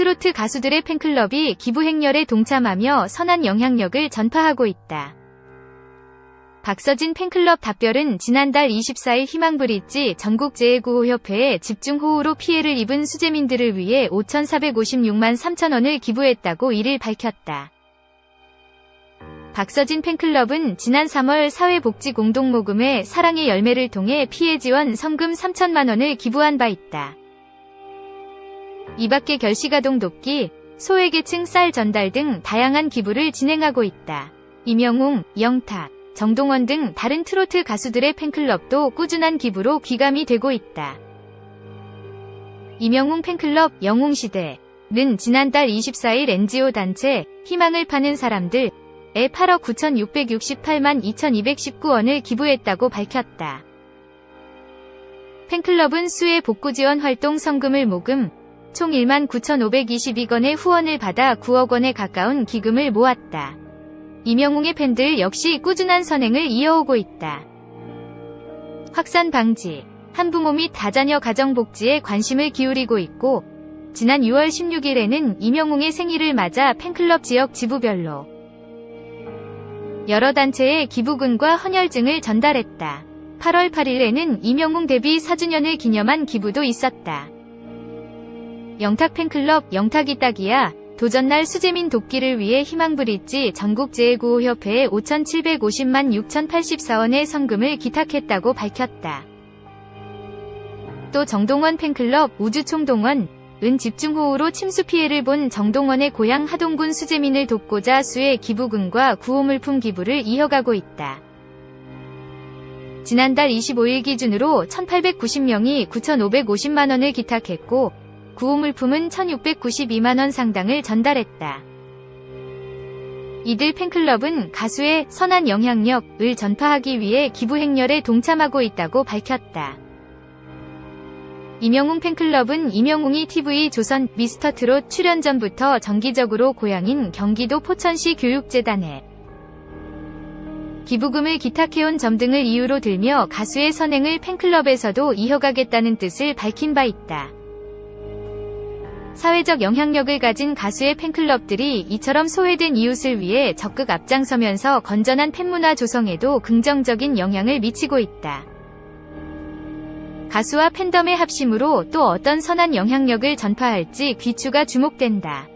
트로트 가수들의 팬클럽이 기부 행렬에 동참하며 선한 영향력을 전파하고 있다. 박서진 팬클럽 답별은 지난달 24일 희망브릿지 전국재해구호협회에 집중호우로 피해를 입은 수재민들을 위해 5,456만 3천 원을 기부했다고 이를 밝혔다. 박서진 팬클럽은 지난 3월 사회복지공동모금회 사랑의 열매를 통해 피해 지원 성금 3천만 원을 기부한 바 있다. 이 밖에 결시가동 돕기, 소외계층 쌀 전달 등 다양한 기부를 진행하고 있다. 임영웅, 영탁, 정동원 등 다른 트로트 가수들의 팬클럽도 꾸준한 기부로 귀감이 되고 있다. 임영웅 팬클럽 영웅시대는 지난달 24일 NGO 단체 희망을 파는 사람들 에 8억 9,668만 2,219원을 기부했다고 밝혔다. 팬클럽은 수해 복구 지원 활동 성금을 모금 총 1만 9,522건의 후원을 받아 9억 원에 가까운 기금을 모았다. 이명웅의 팬들 역시 꾸준한 선행을 이어오고 있다. 확산 방지, 한부모 및 다자녀 가정복지에 관심을 기울이고 있고 지난 6월 16일에는 이명웅의 생일을 맞아 팬클럽 지역 지부별로 여러 단체에 기부금과 헌혈증을 전달했다. 8월 8일에는 이명웅 데뷔 4주년을 기념한 기부도 있었다. 영탁 팬클럽 영탁이 딱이야 도전날 수재민 돕기를 위해 희망브릿지 전국재해구호협회에 5,750만 6,084원의 성금을 기탁했다고 밝혔다. 또 정동원 팬클럽 우주총동원 은 집중호우로 침수 피해를 본 정동원의 고향 하동군 수재민을 돕고자 수의 기부금과 구호물품 기부를 이어가고 있다. 지난달 25일 기준으로 1,890명이 9,550만원을 기탁했고 구호물품은 1,692만원 상당을 전달했다. 이들 팬클럽은 가수의 선한 영향력을 전파하기 위해 기부 행렬에 동참하고 있다고 밝혔다. 이명웅 팬클럽은 이명웅이 TV 조선 미스터 트롯 출연 전부터 정기적으로 고향인 경기도 포천시 교육재단에 기부금을 기탁해온 점 등을 이유로 들며 가수의 선행을 팬클럽에서도 이어가겠다는 뜻을 밝힌 바 있다. 사회적 영향력을 가진 가수의 팬클럽들이 이처럼 소외된 이웃을 위해 적극 앞장서면서 건전한 팬문화 조성에도 긍정적인 영향을 미치고 있다. 가수와 팬덤의 합심으로 또 어떤 선한 영향력을 전파할지 귀추가 주목된다.